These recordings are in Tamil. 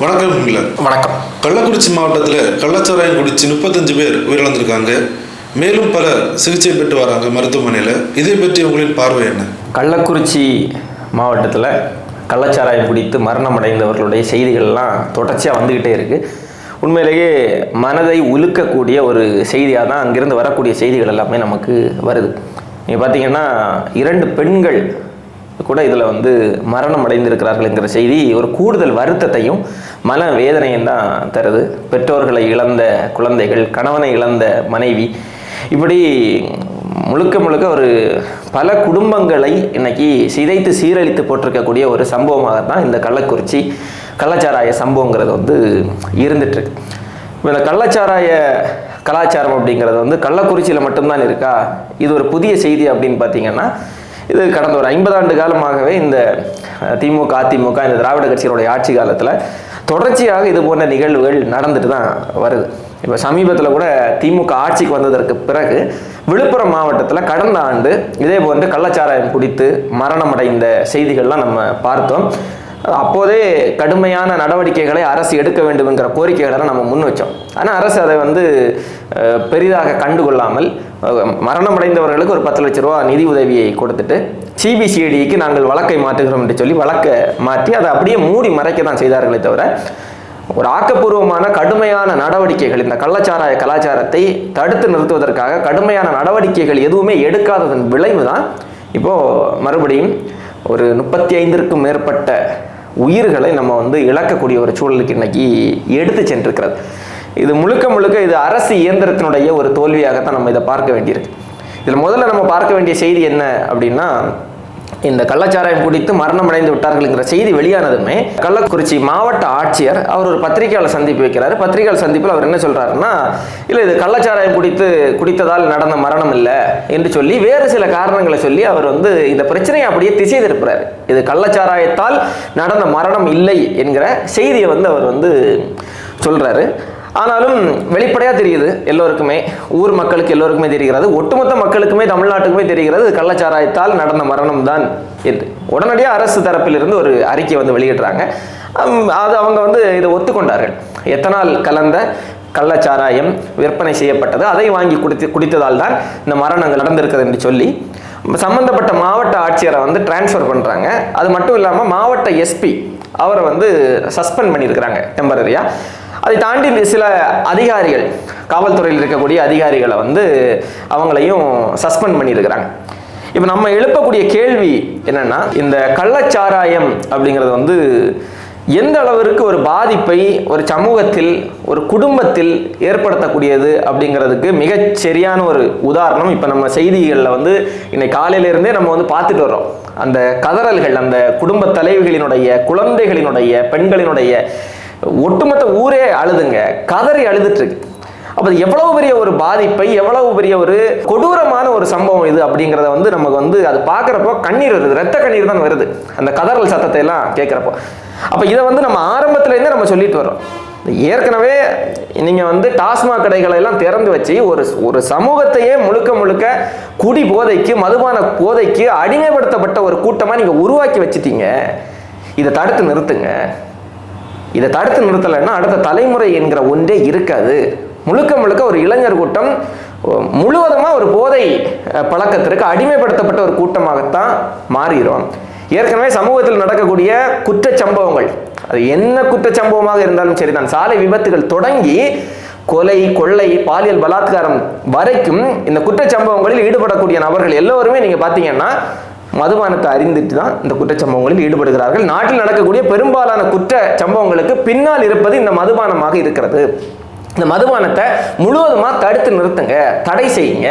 வணக்கம் வணக்கம். கள்ளக்குறிச்சி மாவட்டத்தில் கள்ளச்சாராயம் குடிச்சு முப்பத்தஞ்சு பேர் உயிரிழந்திருக்காங்க. மேலும் பலர் சிகிச்சை பெற்று வராங்க மருத்துவமனையில். இதை பற்றி உங்களின் பார்வை என்ன? கள்ளக்குறிச்சி மாவட்டத்தில் கள்ளச்சாராயம் குடித்து மரணம் அடைந்தவர்களுடைய செய்திகள்லாம் தொடர்ச்சியாக வந்துக்கிட்டே இருக்குது உண்மையிலேயே மனதை உலுக்கக்கூடிய ஒரு செய்தியாக தான் அங்கிருந்து வரக்கூடிய செய்திகள் எல்லாமே நமக்கு வருது. நீங்கள் பார்த்தீங்கன்னா இரண்டு பெண்கள் கூட இதில் வந்து மரணம் அடைந்திருக்கிறார்கள்ங்கிற செய்தி ஒரு கூடுதல் வருத்தத்தையும் மன வேதனையும் தான் தருது. பெற்றோர்களை இழந்த குழந்தைகள் கணவனை இழந்த மனைவி இப்படி முழுக்க முழுக்க ஒரு பல குடும்பங்களை இன்னைக்கு சிதைத்து சீரழித்து போட்டிருக்கக்கூடிய ஒரு சம்பவமாக தான் இந்த கள்ளக்குறிச்சி கள்ளச்சாராய சம்பவங்கிறது வந்து இருந்துட்டுருக்கு. இப்போ இந்த கள்ளச்சாராய கலாச்சாரம் அப்படிங்கிறது வந்து கள்ளக்குறிச்சியில் மட்டும்தான் இருக்கா? இது ஒரு புதிய செய்தி அப்படின்னு பார்த்தீங்கன்னா இது கடந்த ஒரு ஐம்பதாண்டு காலமாகவே இந்த திமுக அதிமுக இந்த திராவிட கட்சிகளுடைய ஆட்சி காலத்தில் தொடர்ச்சியாக இது போன்ற நிகழ்வுகள் நடந்துட்டு தான் வருது. இப்போ சமீபத்தில் கூட திமுக ஆட்சிக்கு வந்ததற்கு பிறகு விழுப்புரம் மாவட்டத்தில் கடந்த ஆண்டு இதே போன்று கள்ளச்சாராயம் குடித்து மரணமடைந்த செய்திகள்லாம் நம்ம பார்த்தோம். அப்போதே கடுமையான நடவடிக்கைகளை அரசு எடுக்க வேண்டும் என்கிற கோரிக்கைகளை நம்ம முன் வச்சோம். ஆனால் அரசு அதை வந்து பெரிதாக கண்டுகொள்ளாமல் மரணமடைந்தவர்களுக்கு ஒரு பத்து லட்ச ரூபா நிதி உதவியை கொடுத்துட்டு சிபிசிஐடிக்கு நாங்கள் வழக்கை மாற்றுகிறோம் என்று சொல்லி வழக்கை மாற்றி அதை அப்படியே மூடி மறைக்க தான் செய்தார்களே தவிர ஒரு ஆக்கப்பூர்வமான கடுமையான நடவடிக்கைகள் இந்த கள்ளச்சாராய கலாச்சாரத்தை தடுத்து நிறுத்துவதற்காக கடுமையான நடவடிக்கைகள் எதுவுமே எடுக்காததன் விளைவு தான் இப்போது மறுபடியும் ஒரு முப்பத்தி ஐந்திற்கும் மேற்பட்ட உயிர்களை நம்ம வந்து இழக்கக்கூடிய ஒரு சூழலுக்கு இன்னைக்கு எடுத்து சென்றிருக்கிறது. இது முழுக்க முழுக்க இது அரசு இயந்திரத்தினுடைய ஒரு தோல்வியாகத்தான் நம்ம இதை பார்க்க வேண்டியிருக்கு. இதில் முதல்ல நம்ம பார்க்க வேண்டிய செய்தி என்ன அப்படின்னா இந்த கள்ளச்சாராயம் குடித்து மரணம் அடைந்து விட்டார்கள்ங்கிற செய்தி வெளியானதுமே கள்ளக்குறிச்சி மாவட்ட ஆட்சியர் அவர் ஒரு பத்திரிகையாளர் சந்திப்பு வைக்கிறார். பத்திரிகையாளர் சந்திப்பில் அவர் என்ன சொல்றாருன்னா இல்லை இது கள்ளச்சாராயம் குடித்து குடித்ததால் நடந்த மரணம் இல்லை என்று சொல்லி வேறு சில காரணங்களை சொல்லி அவர் வந்து இந்த பிரச்சனையை அப்படியே திசை திருப்புறாரு. இது கள்ளச்சாராயத்தால் நடந்த மரணம் இல்லை என்கிற செய்தியை வந்து அவர் வந்து சொல்றாரு. ஆனாலும் வெளிப்படையாக தெரியுது எல்லோருக்குமே. ஊர் மக்களுக்கு எல்லோருக்குமே தெரிகிறது. ஒட்டுமொத்த மக்களுக்குமே தமிழ்நாட்டுக்குமே தெரிகிறது கள்ளச்சாராயத்தால் நடந்த மரணம் தான் என்று உடனடியாக அரசு தரப்பிலிருந்து ஒரு அறிக்கை வந்து வெளியிடுறாங்க. அது அவங்க வந்து இதை ஒத்துக்கொண்டார்கள். எத்தனால் கலந்த கள்ளச்சாராயம் விற்பனை செய்யப்பட்டது அதை வாங்கி குடித்து குடித்ததால் தான் இந்த மரணங்கள் நடந்திருக்குது என்று சொல்லி சம்பந்தப்பட்ட மாவட்ட ஆட்சியரை வந்து டிரான்ஸ்ஃபர் பண்ணுறாங்க அது மட்டும் இல்லாமல் மாவட்ட எஸ்பி அவரை வந்து சஸ்பெண்ட் பண்ணியிருக்கிறாங்க டெம்பரரியாக அதை தாண்டி சில அதிகாரிகள் காவல்துறையில் இருக்கக்கூடிய அதிகாரிகளை வந்து அவங்களையும் சஸ்பெண்ட் பண்ணியிருக்கிறாங்க. இப்போ நம்ம எழுப்பக்கூடிய கேள்வி என்னன்னா இந்த கள்ளச்சாராயம் அப்படிங்கிறது வந்து எந்த அளவிற்கு ஒரு பாதிப்பை ஒரு சமூகத்தில் ஒரு குடும்பத்தில் ஏற்படுத்தக்கூடியது அப்படிங்கிறதுக்கு மிகச் சரியான ஒரு உதாரணம் இப்போ நம்ம செய்திகளில் வந்து இன்னைக்கு காலையிலேருந்தே நம்ம வந்து பார்த்துட்டு வர்றோம். அந்த கதறல்கள் அந்த குடும்ப தலைவிகளினுடைய குழந்தைகளினுடைய பெண்களினுடைய ஒட்டுமொத்த ஊரே அழுதுங்க கதறி அழுதுட்டு இருக்கு அப்போ எவ்வளவு பெரிய ஒரு பாதிப்பை எவ்வளவு பெரிய ஒரு கொடூரமான ஒரு சம்பவம் இது அப்படிங்கிறத வந்து நமக்கு வந்து அது பார்க்குறப்போ கண்ணீர் வருது ரத்த கண்ணீர் தான் வருது. அந்த கதறல் சத்தத்தை எல்லாம் கேட்குறப்போ. அப்போ இதை வந்து நம்ம ஆரம்பத்துலேருந்தே நம்ம சொல்லிட்டு வரோம் ஏற்கனவே நீங்கள் வந்து டாஸ்மாக் கடைகளை எல்லாம் திறந்து வச்சு ஒரு ஒரு சமூகத்தையே முழுக்க முழுக்க குடி போதைக்கு மதுபான போதைக்கு அடிமைப்படுத்தப்பட்ட ஒரு கூட்டமாக நீங்கள் உருவாக்கி வச்சிட்டீங்க. இதை தடுத்து நிறுத்துங்க. இதை தடுத்து நிறுத்தலைன்னா அடுத்த தலைமுறை என்கிற ஒன்றே இருக்காது. முழுக்க முழுக்க ஒரு இளைஞர் கூட்டம் முழுவதுமாக ஒரு போதை பழக்கத்திற்கு அடிமைப்படுத்தப்பட்ட ஒரு கூட்டமாகத்தான் மாறிடும் ஏற்கனவே சமூகத்தில் நடக்கக்கூடிய குற்றச்சம்பவங்கள் அது என்ன குற்றச்சம்பவமாக இருந்தாலும் சரிதான். சாலை விபத்துகள் தொடங்கி கொலை கொள்ளை பாலியல் பலாத்காரம் வரைக்கும் இந்த குற்றச்சம்பவங்களில் ஈடுபடக்கூடிய நபர்கள் எல்லோருமே நீங்கள் பார்த்தீங்கன்னா மதுபானத்தை அறிந்துட்டு தான் இந்த குற்றச்சம்பவங்களில் ஈடுபடுகிறார்கள். நாட்டில் நடக்கக்கூடிய பெரும்பாலான குற்ற சம்பவங்களுக்கு பின்னால் இருப்பது இந்த மதுபானமாக இருக்கிறது. இந்த மதுபானத்தை முழுவதுமாக தடுத்து நிறுத்துங்க தடை செய்யுங்க.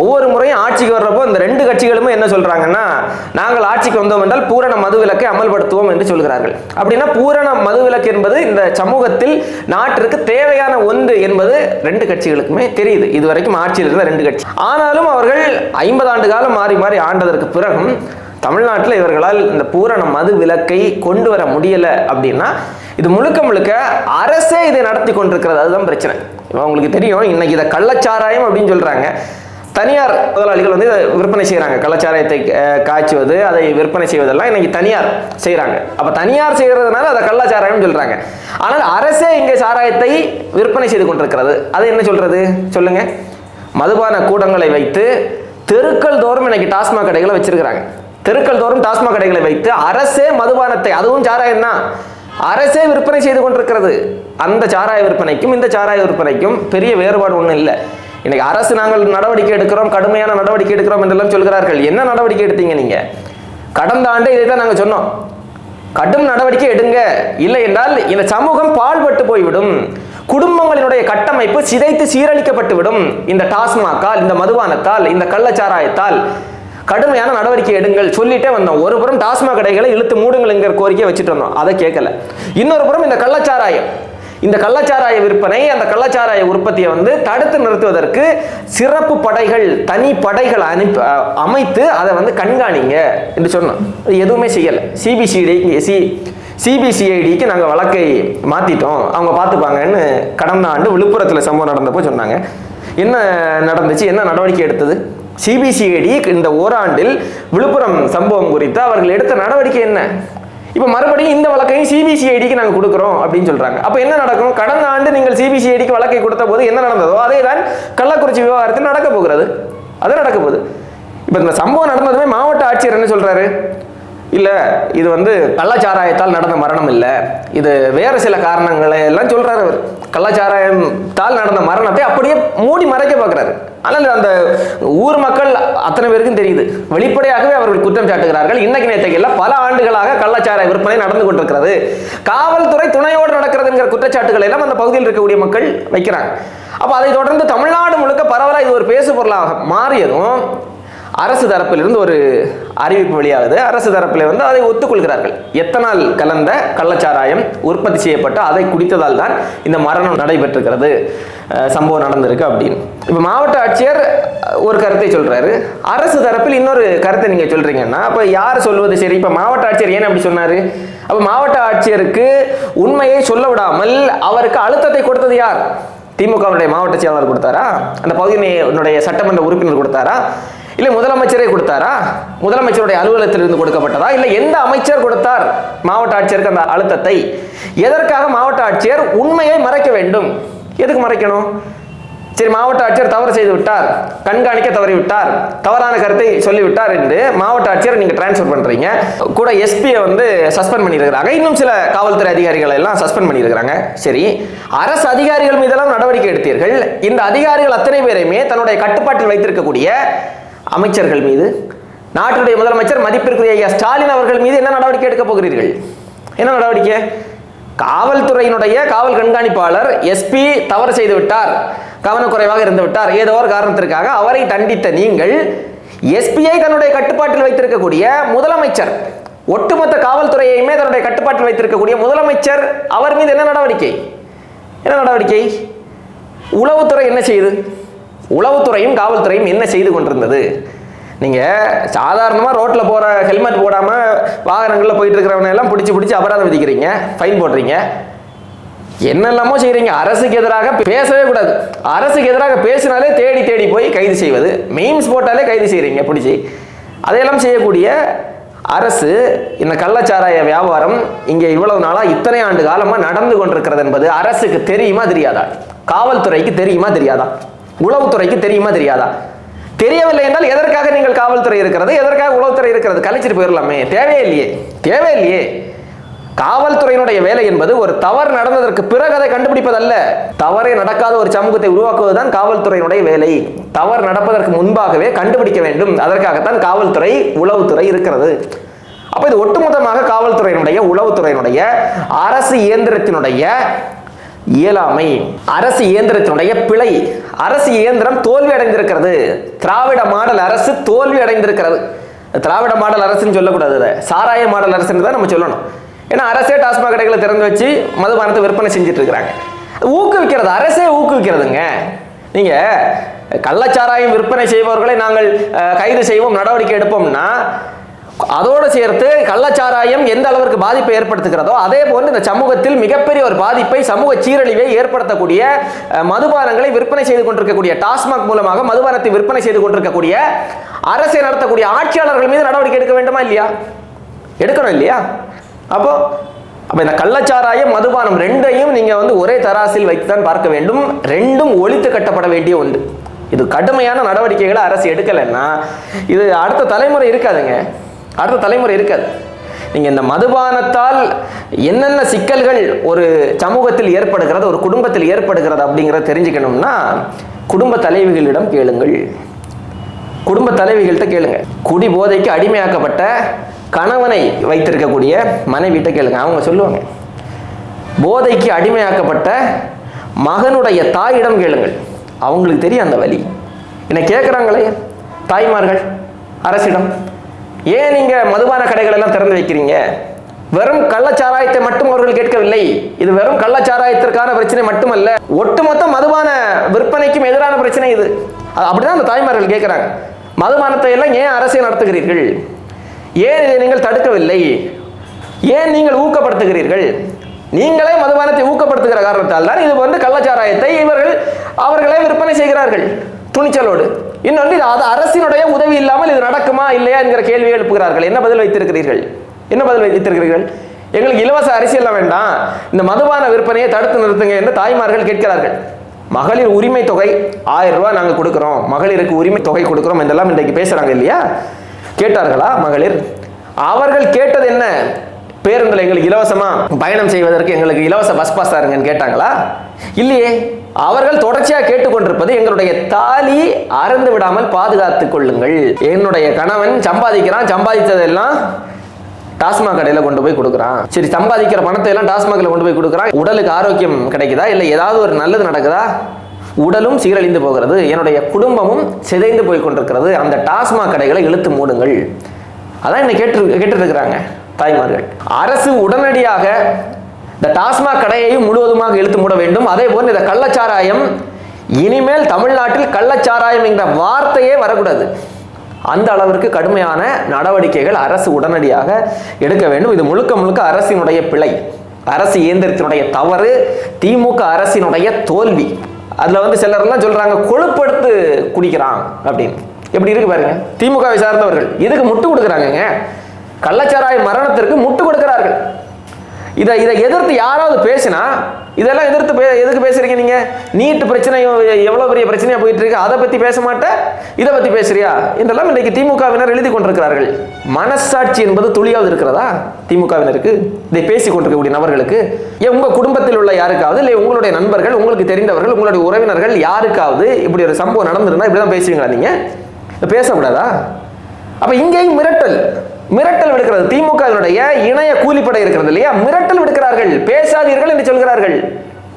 ஒவ்வொரு முறையும் ஆட்சிக்கு வர்றப்போ இந்த ரெண்டு கட்சிகளுமே என்ன சொல்றாங்கன்னா நாங்கள் ஆட்சிக்கு வந்தோம் என்றால் பூரண மதுவிலக்கை அமல்படுத்துவோம் என்று சொல்கிறார்கள். அப்படின்னா பூரண மதுவிலக்கு என்பது இந்த சமூகத்தில் நாட்டிற்கு தேவையான ஒன்று என்பது ரெண்டு கட்சிகளுக்குமே தெரியுது. இதுவரைக்கும் ஆட்சியில் இருந்த ரெண்டு கட்சி. ஆனாலும் அவர்கள் ஐம்பது ஆண்டு காலம் மாறி மாறி ஆண்டதற்கு பிறகும் தமிழ்நாட்டில் இவர்களால் இந்த பூரண மது விலக்கை கொண்டு வர முடியலை அப்படின்னா இது முழுக்க முழுக்க அரசே இதை நடத்தி கொண்டிருக்கிறது. அதுதான் பிரச்சனை. உங்களுக்கு தெரியும் இன்னைக்கு இதை கள்ளச்சாராயம் அப்படின்னு சொல்றாங்க. தனியார் முதலாளிகள் வந்து விற்பனை செய்கிறாங்க கள்ளச்சாராயத்தை காய்ச்சுவது அதை விற்பனை செய்வதெல்லாம் இன்னைக்கு தனியார் செய்கிறாங்க அப்போ தனியார் செய்கிறதுனால அதை கள்ளச்சாராயம் சொல்கிறாங்க ஆனால் அரசே இங்கே சாராயத்தை விற்பனை செய்து கொண்டிருக்கிறது. அது என்ன சொல்கிறது சொல்லுங்கள் மதுபான கூடங்களை வைத்து தெருக்கள் தோறும் இன்னைக்கு டாஸ்மாக் கடைகளை வச்சிருக்கிறாங்க. தெருக்கள் தோறும் டாஸ்மாக் கடைகளை வைத்து அரசே மதுபானத்தை அதுவும் சாராயம் தான். அரசே விற்பனை செய்து கொண்டிருக்கிறது. அந்த சாராய விற்பனைக்கும் இந்த சாராய விற்பனைக்கும் பெரிய வேறுபாடு ஒன்றும் இல்லை. இன்னைக்கு அரசு நாங்கள் நடவடிக்கை எடுக்கிறோம் கடுமையான நடவடிக்கை எடுக்கிறோம் என்றெல்லாம் சொல்கிறார்கள். என்ன நடவடிக்கை எடுத்தீங்க நீங்க? கடந்த ஆண்டு இதை தான் நாங்கள் சொன்னோம். கடும் நடவடிக்கை எடுங்க. இல்லை என்றால் இந்த சமூகம் பாழ்பட்டு போய்விடும். குடும்பங்களினுடைய கட்டமைப்பு சிதைத்து சீரழிக்கப்பட்டுவிடும். இந்த டாஸ்மாக்கால் இந்த மதுபானத்தால் இந்த கள்ளச்சாராயத்தால் கடுமையான நடவடிக்கை எடுங்கள். சொல்லிட்டே வந்தோம். ஒரு புறம் டாஸ்மாக் கடைகளை இழுத்து மூடுங்கள்ங்கிற கோரிக்கையை வச்சுட்டு வந்தோம். அதை கேட்கல. இன்னொரு புறம் இந்த கள்ளச்சாராயம். இந்த கள்ளச்சாராய விற்பனை அந்த கள்ளச்சாராய உற்பத்தியை வந்து தடுத்து நிறுத்துவதற்கு சிறப்பு படைகள் தனி படைகள் அனுப்பி அமைத்து அதை வந்து கண்காணிங்க என்று சொன்னோம். எதுவுமே செய்யலை. சிபிசிடி சி சிபிசிஐடிக்கு நாங்கள் வழக்கை மாற்றிட்டோம் அவங்க பார்த்துப்பாங்கன்னு கடந்த ஆண்டு விழுப்புரத்தில் சம்பவம் நடந்தப்போ சொன்னாங்க. என்ன நடந்துச்சு? என்ன நடவடிக்கை எடுத்தது? சிபிசிஐடி இந்த ஓராண்டில் விழுப்புரம் சம்பவம் குறித்து அவர்கள் எடுத்த நடவடிக்கை என்ன? இப்போ மறுபடியும் இந்த வழக்கையும் சிபிசிஐடிக்கு நாங்கள் கொடுக்குறோம் அப்படின்னு சொல்றாங்க. அப்போ என்ன நடக்கும்? கடந்த ஆண்டு நீங்கள் சிபிசிஐடிக்கு வழக்கை கொடுத்த போது என்ன நடந்ததோ அதே தான் கள்ளக்குறிச்சி விவகாரத்தில் நடக்க போகிறது. அது நடக்க போகுது. இப்போ இந்த சம்பவம் நடந்ததுமே மாவட்ட ஆட்சியர் என்ன சொல்றாரு? இல்லை இது வந்து கள்ளச்சாராயத்தால் நடந்த மரணம் இல்லை. இது வேறு சில காரணங்களை எல்லாம் சொல்கிறாரு அவர். கள்ளச்சாராயத்தால் நடந்த மரணத்தை அப்படியே மூடி மறைக்க பார்க்குறாரு. ஆனால் அந்த ஊர் மக்கள் அத்தனை பேருக்கும் தெரியுது. வெளிப்படையாகவே அவர்கள் குற்றம் சாட்டுகிறார்கள். இன்னைக்கு நேற்றைக்கு பல ஆண்டுகளாக கள்ளச்சாராய விற்பனை நடந்து கொண்டிருக்கிறது. காவல்துறை துணையோடு நடக்கிறதுங்கிற குற்றச்சாட்டுகளை எல்லாம் அந்த பகுதியில் இருக்கக்கூடிய மக்கள் வைக்கிறாங்க. அப்போ அதை தொடர்ந்து தமிழ்நாடு முழுக்க பரவலாக இது ஒரு பேசு பொருளாக மாறியதும் அரசு தரப்பிலிருந்து ஒரு அறிவிப்பு வெளியாகுது. அரசு தரப்பில் வந்து அதை ஒத்துக்கொள்கிறார்கள். எத்தனால் கலந்த கள்ளச்சாராயம் உற்பத்தி செய்யப்பட்டு அதை குடித்ததால் தான் இந்த மரணம் நடைபெற்றிருக்கிறது சம்பவம் நடந்திருக்கு அப்படின்னு. இப்போ மாவட்ட ஆட்சியர் ஒரு கருத்தை சொல்கிறாரு அரசு தரப்பில் இன்னொரு கருத்தை நீங்கள் சொல்கிறீங்கன்னா அப்போ யார் சொல்வது சரி? இப்போ மாவட்ட ஆட்சியர் ஏன் அப்படி சொன்னார்? அப்போ மாவட்ட ஆட்சியருக்கு உண்மையை சொல்ல விடாமல் அவருக்கு அழுத்தத்தை கொடுத்தது யார்? திமுகவுடைய மாவட்ட செயலாளர் கொடுத்தாரா? அந்த பகுதியினுடைய சட்டமன்ற உறுப்பினர் கொடுத்தாரா? இல்லை முதலமைச்சரே கொடுத்தாரா? முதலமைச்சருடைய அலுவலகத்திலிருந்து கொடுக்கப்பட்டதா? இல்லை எந்த அமைச்சர் கொடுத்தார்? மாவட்ட ஆட்சியருக்கு அந்த அழுத்தத்தை. எதற்காக மாவட்ட ஆட்சியர் உண்மையை மறைக்க வேண்டும்? எதுக்கு மறைக்கணும்? சரி மாவட்ட ஆட்சியர் தவறு செய்து விட்டார். கண்காணிக்க தவறி விட்டார். தவறான கருத்தை சொல்லிவிட்டார் என்று மாவட்ட ஆட்சியர் நீங்கள் டிரான்ஸ்ஃபர் பண்ணுறீங்க கூட எஸ்பியை வந்து சஸ்பெண்ட் பண்ணியிருக்கிறாங்க. இன்னும் சில காவல்துறை அதிகாரிகளை எல்லாம் சஸ்பெண்ட் பண்ணியிருக்கிறாங்க. சரி அரசு அதிகாரிகள் மீதெல்லாம் நடவடிக்கை எடுத்தீர்கள். இந்த அதிகாரிகள் அத்தனை பேரையுமே தன்னுடைய கட்டுப்பாட்டில் வைத்திருக்கக்கூடிய அமைச்சர்கள் மீது நாட்டுடைய முதலமைச்சர் மதிப்பிற்குரிய ஐயா ஸ்டாலின் அவர்கள் மீது என்ன நடவடிக்கை எடுக்கப் போகிறீர்கள்? என்ன நடவடிக்கை? காவல்துறையினுடைய காவல் கண்காணிப்பாளர் எஸ்பி தவறு செய்து விட்டார் கவனக்குறைவாக இருந்து விட்டார். ஏதோ ஒரு காரணத்திற்காக அவரை தண்டித்த நீங்கள் எஸ்பியை தன்னுடைய கட்டுப்பாட்டில் வைத்திருக்கக்கூடிய முதலமைச்சர் ஒட்டுமொத்த காவல்துறையுமே தன்னுடைய கட்டுப்பாட்டில் வைத்திருக்கக்கூடிய முதலமைச்சர் அவர் மீது என்ன நடவடிக்கை? என்ன நடவடிக்கை? உளவுத்துறை என்ன செய்யுது? உளவுத்துறையும் காவல்துறையும் என்ன செய்து கொண்டிருந்தது? நீங்கள் சாதாரணமாக ரோட்டில் போகிற ஹெல்மெட் போடாமல் வாகனங்களில் போயிட்டு இருக்கிறவனை எல்லாம் பிடிச்சி பிடிச்சி அபராதம் விதிக்கிறீங்க ஃபைன் போடுறீங்க. என்னெல்லாமோ செய்கிறீங்க அரசுக்கு எதிராக பேசவே கூடாது. அரசுக்கு எதிராக பேசினாலே தேடி தேடி போய் கைது செய்வது. மெயின்ஸ் போட்டாலே கைது செய்கிறீங்க பிடிச்சி. அதையெல்லாம் செய்யக்கூடிய அரசு இந்த கள்ளச்சாராய வியாபாரம் இங்கே இவ்வளவு நாளாக இத்தனை ஆண்டு காலமாக நடந்து கொண்டிருக்கிறது என்பது அரசுக்கு தெரியுமா தெரியாதா? காவல்துறைக்கு தெரியுமா தெரியாதா? உளவுத்துறைக்கு தெரியுமா தெரியாதா? தெரியவில்லை என்றால் எதற்காக நீங்கள் காவல்துறை இருக்கிறது? எதற்காக உளவுத்துறை இருக்கிறது? கழிச்சிட்டு போயிடலாமே தேவையில்லையே தேவையில்லையே காவல்துறையினுடைய வேலை என்பது ஒரு தவறு நடந்ததற்கு பிறகு அதை கண்டுபிடிப்பதல்ல. தவறே நடக்காத ஒரு சமூகத்தை உருவாக்குவதுதான் காவல்துறையினுடைய வேலை. தவறு நடப்பதற்கு முன்பாகவே கண்டுபிடிக்க வேண்டும். அதற்காகத்தான் காவல்துறை உளவுத்துறை இருக்கிறது. அப்ப இது ஒட்டுமொத்தமாக காவல்துறையினுடைய உளவுத்துறையினுடைய அரசு இயந்திரத்தினுடைய இயலாமை. அரசு இயந்திரத்தினுடைய பிழை. அரசு இயந்திரம் தோல்வி அடைந்திருக்கிறது. திராவிட மாடல் அரசு தோல்வி அடைந்திருக்கிறது. திராவிட மாடல் அரசுன்னு சொல்லக்கூடாது அதை சாராய மாடல் அரசுன்னு தான் நம்ம சொல்லணும். ஏன்னா அரசே டாஸ்மாக் கடைகளை திறந்து வச்சு மதுபானத்தை விற்பனை செஞ்சுட்டு இருக்கிறாங்க ஊக்குவிக்கிறது அரசே ஊக்குவிக்கிறதுங்க. நீங்க கள்ளச்சாராயம் விற்பனை செய்பவர்களை நாங்கள் கைது செய்வோம் நடவடிக்கை எடுப்போம்னா அதோடு சேர்த்து கள்ளச்சாராயம் எந்த அளவிற்கு பாதிப்பை ஏற்படுத்துகிறதோ அதே போன்று இந்த சமூகத்தில் மிகப்பெரிய ஒரு பாதிப்பை சமூக சீரழிவை ஏற்படுத்தக்கூடிய மதுபானங்களை விற்பனை செய்து கொண்டிருக்கக்கூடிய டாஸ்மாக் மூலமாக மதுபானத்தை விற்பனை செய்து கொண்டிருக்கக்கூடிய அரசை நடத்தக்கூடிய ஆட்சியாளர்கள் மீது நடவடிக்கை எடுக்க வேண்டுமா இல்லையா? எடுக்கணும் இல்லையா? அப்போ அப்போ இந்த கள்ளச்சாராயம் மதுபானம் ரெண்டையும் நீங்கள் வந்து ஒரே தராசில் வைத்து தான் பார்க்க வேண்டும். ரெண்டும் ஒழித்து கட்டப்பட வேண்டிய ஒன்று. இது கடுமையான நடவடிக்கைகளை அரசு எடுக்கலைன்னா இது அடுத்த தலைமுறை இருக்காதுங்க. அடுத்த தலைமுறை இருக்காது. நீங்கள் இந்த மதுபானத்தால் என்னென்ன சிக்கல்கள் ஒரு சமூகத்தில் ஏற்படுகிறது ஒரு குடும்பத்தில் ஏற்படுகிறது அப்படிங்கிறத தெரிஞ்சுக்கணும்னா குடும்ப தலைவிகளிடம் கேளுங்கள். குடும்ப தலைவிகள்கிட்ட கேளுங்க. குடி போதைக்கு அடிமையாக்கப்பட்ட கணவனை வைத்திருக்கக்கூடிய மனைவிட்ட கேளுங்க. அவங்க சொல்லுவாங்க போதைக்கு அடிமையாக்கப்பட்ட மகனுடைய தாயிடம் கேளுங்கள். அவங்களுக்கு தெரியும் அந்த வழி என்ன கேட்குறாங்களே தாய்மார்கள் அரசிடம். ஏன் நீங்க மதுபான கடைகள் எல்லாம் திறந்து வைக்கிறீங்க? வெறும் கள்ளச்சாராயத்தை மட்டும் அவர்கள் கேட்கவில்லை. இது வெறும் கள்ளச்சாராயத்திற்கான பிரச்சனை மட்டுமல்ல ஒட்டுமொத்த மதுபான விற்பனைக்கும் எதிரான பிரச்சனை இது. அது அப்படிதான் அந்த தாய்மார்கள் கேட்குறாங்க. மதுபானத்தை எல்லாம் ஏன் அரசியல் நடத்துகிறீர்கள்? ஏன் இதை நீங்கள் தடுக்கவில்லை? ஏன் நீங்கள் ஊக்கப்படுத்துகிறீர்கள்? நீங்களே மதுபானத்தை ஊக்கப்படுத்துகிற காரணத்தால் தான் இது வந்து கள்ளச்சாராயத்தை இவர்கள் அவர்களே விற்பனை செய்கிறார்கள். துணிச்சலோடு. இன்னொன்று இது அது அரசினுடைய உதவி இல்லாமல் இது நடக்குமா இல்லையா என்கிற கேள்வியை எழுப்புகிறார்கள். என்ன பதில் வைத்திருக்கிறீர்கள்? என்ன பதில் வைத்திருக்கிறீர்கள்? எங்களுக்கு இலவச அரிசி எல்லாம் வேண்டாம். இந்த மதுபான விற்பனையை தடுத்து நிறுத்துங்க என்று தாய்மார்கள் கேட்கிறார்கள். மகளிர் உரிமை தொகை ஆயிரம் ரூபாய் நாங்கள் கொடுக்குறோம். மகளிருக்கு உரிமை தொகை கொடுக்குறோம் இதெல்லாம் இன்றைக்கு பேசுறாங்க இல்லையா? கேட்டார்களா மகளிர்? அவர்கள் கேட்டது என்ன? பேருந்தில் எங்களுக்கு இலவசமா பயணம் செய்வதற்கு எங்களுக்கு இலவச பஸ் பாஸ் தாருங்கன்னு கேட்டாங்களா? இல்லையே. அவர்கள் தொடர்ச்சியாக கேட்டுக்கொண்டிருப்பது எங்களுடைய தாலி அறந்து விடாமல் பாதுகாத்துக் கொள்ளுங்கள். என்னுடைய கணவன் சம்பாதிக்கிறான் சம்பாதித்ததெல்லாம் டாஸ்மாக் கடையில் கொண்டு போய் கொடுக்குறான். சரி சம்பாதிக்கிற பணத்தை எல்லாம் டாஸ்மாகில் கொண்டு போய் கொடுக்குறான். உடலுக்கு ஆரோக்கியம் கிடைக்குதா? இல்லை ஏதாவது ஒரு நல்லது நடக்குதா? உடலும் சீரழிந்து போகிறது. என்னுடைய குடும்பமும் சிதைந்து போய் கொண்டிருக்கிறது. அந்த டாஸ்மாக் கடைகளை இழுத்து மூடுங்கள். அதான் என்னை கேட்டு கேட்டுட்டு தாய்மார்கள். அரசு உடனடியாக இந்த டாஸ்மாக் கடையையும் முழுவதுமாக இழுத்து மூட வேண்டும். அதே போல் இந்த கள்ளச்சாராயம் இனிமேல் தமிழ்நாட்டில் கள்ளச்சாராயம் என்ற வார்த்தையே வரக்கூடாது. அந்த அளவிற்கு கடுமையான நடவடிக்கைகள் அரசு உடனடியாக எடுக்க வேண்டும். இது முழுக்க முழுக்க அரசினுடைய பிழை. அரசு இயந்திரத்தினுடைய தவறு திமுக அரசினுடைய தோல்வி. அதில் வந்து சிலர்லாம் சொல்கிறாங்க கொழுப்படுத்து குடிக்கிறான் அப்படின்னு. எப்படி இருக்கு பாருங்க. திமுகவை சார்ந்தவர்கள் இதுக்கு முட்டு கொடுக்குறாங்கங்க. கள்ளச்சாராய மரணத்திற்கு முட்டு கொடுக்கிறார்கள். இதை இதை எதிர்த்து யாராவது பேசினா இதெல்லாம் எதிர்த்து பே எதுக்கு பேசுறீங்க நீங்க? நீட் பிரச்சனை எவ்வளோ எவ்வளவு பெரிய பிரச்சனையா போயிட்டு இருக்கு அதை பத்தி பேச மாட்டேன் இதை பத்தி பேசுறியா? என்றெல்லாம் இன்றைக்கு திமுகவினர் எழுதி கொண்டிருக்கிறார்கள். மனசாட்சி என்பது துளியாவது இருக்கிறதா? திமுகவினருக்கு இதை பேசி கொண்டிருக்கக்கூடிய நபர்களுக்கு ஏன் உங்க குடும்பத்தில் உள்ள யாருக்காவது இல்லை உங்களுடைய நண்பர்கள் உங்களுக்கு தெரிந்தவர்கள் உங்களுடைய உறவினர்கள் யாருக்காவது இப்படி ஒரு சம்பவம் நடந்திருந்தா இப்படிதான் பேசுவீங்களா நீங்க? பேசக்கூடாதா? அப்ப இங்கேயும் மிரட்டல். மிரட்டல் விடுக்கிறது. திமுகவினுடைய இணைய கூலிப்படை இருக்கிறது இல்லையா? மிரட்டல் விடுக்கிறார்கள். பேசாதீர்கள் என்று சொல்கிறார்கள்.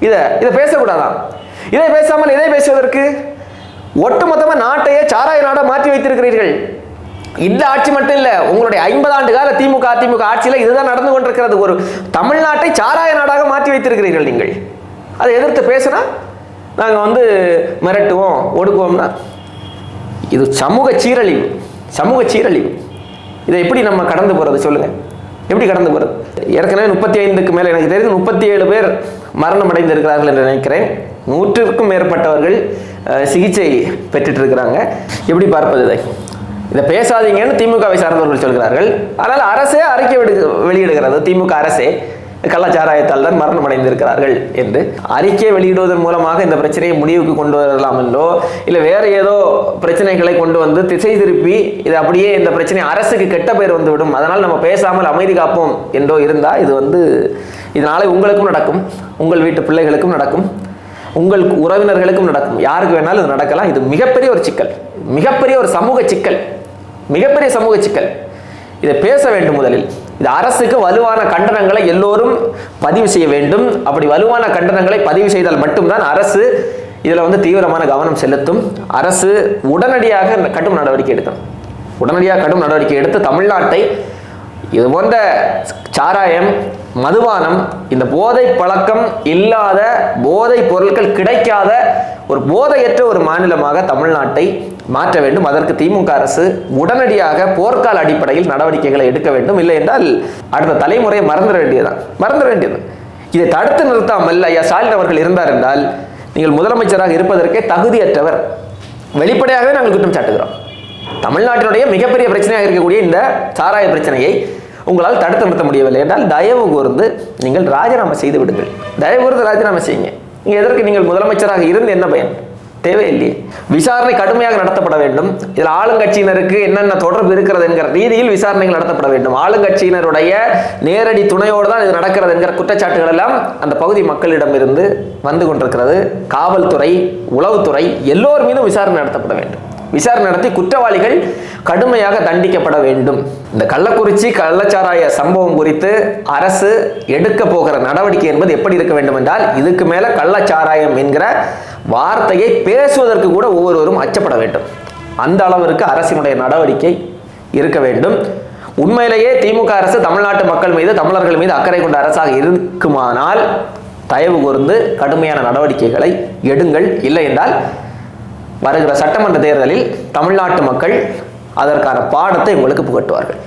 இதை இதை பேசக்கூடாதான் இதை பேசாமல் இதை பேசுவதற்கு ஒட்டுமொத்தமாக நாட்டையே சாராய நாடாக மாற்றி வைத்திருக்கிறீர்கள். இந்த ஆட்சி மட்டும் இல்லை உங்களுடைய ஐம்பது ஆண்டு கால திமுக அதிமுக ஆட்சியில் இதுதான் நடந்து கொண்டிருக்கிறது. ஒரு தமிழ்நாட்டை சாராய நாடாக மாற்றி வைத்திருக்கிறீர்கள் நீங்கள். அதை எதிர்த்து பேசுனா நாங்கள் வந்து மிரட்டுவோம் ஒடுக்குவோம்னா. இது சமூக சீரழிவு. சமூக சீரழிவு. இதை எப்படி நம்ம கடந்து போகிறது சொல்லுங்கள் எப்படி கடந்து போகிறது ஏற்கனவே முப்பத்தி ஐந்துக்கு மேலே எனக்கு தெரிந்து முப்பத்தி ஏழு பேர் மரணம் அடைந்திருக்கிறார்கள் என்று நினைக்கிறேன். நூற்றுக்கும் மேற்பட்டவர்கள் சிகிச்சை பெற்றுட்டு இருக்கிறாங்க எப்படி பார்ப்பது இதை? இதை பேசாதீங்கன்னு திமுகவை சார்ந்தவர்கள் சொல்கிறார்கள். ஆனால் அரசே அறிக்கை விடு வெளியிடுகிறது. திமுக அரசே. கள்ளச்சாராயத்தால் தான் மரணம் அடைந்திருக்கிறார்கள் என்று அறிக்கை வெளியிடுவதன் மூலமாக இந்த பிரச்சனையை முடிவுக்கு கொண்டு வரலாம் என்றோ இல்லை வேற ஏதோ பிரச்சனைகளை கொண்டு வந்து திசை திருப்பி இது அப்படியே இந்த பிரச்சனை அரசுக்கு கெட்ட பேர் வந்துவிடும் அதனால் நம்ம பேசாமல் அமைதி காப்போம் என்றோ இருந்தால் இது வந்து இதனால உங்களுக்கும் நடக்கும் உங்கள் வீட்டு பிள்ளைகளுக்கும் நடக்கும் உங்கள் உறவினர்களுக்கும் நடக்கும். யாருக்கு வேணாலும் இது நடக்கலாம். இது மிகப்பெரிய ஒரு சிக்கல். மிகப்பெரிய ஒரு சமூக சிக்கல். மிகப்பெரிய சமூக சிக்கல். இதை பேச வேண்டும் முதலில். இது அரசுக்கு வலுவான கண்டனங்களை எல்லோரும் பதிவு செய்ய வேண்டும். அப்படி வலுவான கண்டனங்களை பதிவு செய்தால் மட்டும்தான் அரசு இதில் வந்து தீவிரமான கவனம் செலுத்தும். அரசு உடனடியாக இந்த கடும் நடவடிக்கை எடுக்கணும் உடனடியாக கடும் நடவடிக்கை எடுத்து தமிழ்நாட்டை இது போன்ற சாராயம் மதுபானம் இந்த போதை பழக்கம் இல்லாத போதை பொருட்கள் கிடைக்காத ஒரு போதையற்ற ஒரு மாநிலமாக தமிழ்நாட்டை மாற்ற வேண்டும். அதற்கு திமுக அரசு உடனடியாக போர்க்கால அடிப்படையில் நடவடிக்கைகளை எடுக்க வேண்டும். இல்லை என்றால் அடுத்த தலைமுறையை மறந்துட வேண்டியதுதான். மறந்துட வேண்டியது. இதை தடுத்து நிறுத்தாமல் ஐயா ஸ்டாலின் அவர்கள் இருந்தார் என்றால் நீங்கள் முதலமைச்சராக இருப்பதற்கே தகுதியற்றவர். வெளிப்படையாகவே நாங்கள் குற்றம் சாட்டுகிறோம். தமிழ்நாட்டினுடைய மிகப்பெரிய பிரச்சனையாக இருக்கக்கூடிய இந்த சாராய பிரச்சனையை உங்களால் தடுத்து நிறுத்த முடியவில்லை என்றால் தயவு கூர்ந்து நீங்கள் ராஜினாமா செய்து விடுங்கள். தயவு கூர்ந்து ராஜினாமா செய்யுங்க. இங்கே எதற்கு நீங்கள் முதலமைச்சராக இருந்து என்ன பயன்? தேவையில்லையே. விசாரணை கடுமையாக நடத்தப்பட வேண்டும். இதில் ஆளுங்கட்சியினருக்கு என்னென்ன தொடர்பு இருக்கிறது என்கிற ரீதியில் விசாரணைகள் நடத்தப்பட வேண்டும். ஆளுங்கட்சியினருடைய நேரடி துணையோடு தான் இது நடக்கிறது என்கிற குற்றச்சாட்டுகள் எல்லாம் அந்த பகுதி மக்களிடமிருந்து வந்து கொண்டிருக்கிறது. காவல்துறை உளவுத்துறை எல்லோர் மீதும் விசாரணை நடத்தப்பட வேண்டும். விசாரணை நடத்தி குற்றவாளிகள் கடுமையாக தண்டிக்கப்பட வேண்டும். இந்த கள்ளக்குறிச்சி கள்ளச்சாராய சம்பவம் குறித்து அரசு எடுக்க போகிற நடவடிக்கை என்பது எப்படி இருக்க வேண்டும் என்றால் இதுக்கு மேல கள்ளச்சாராயம் என்கிற வார்த்தையை பேசுவதற்கு கூட ஒவ்வொருவரும் அச்சப்பட வேண்டும். அந்த அளவிற்கு அரசினுடைய நடவடிக்கை இருக்க வேண்டும். உண்மையிலேயே திமுக அரசு தமிழ்நாட்டு மக்கள் மீது தமிழர்கள் மீது அக்கறை கொண்ட அரசாக இருக்குமானால் தயவு கூர்ந்து கடுமையான நடவடிக்கைகளை எடுங்கள். இல்லை என்றால் வருகிற சட்டமன்ற தேர்தலில் தமிழ்நாட்டு மக்கள் அதற்கான பாடத்தை உங்களுக்கு புகட்டுவார்கள்.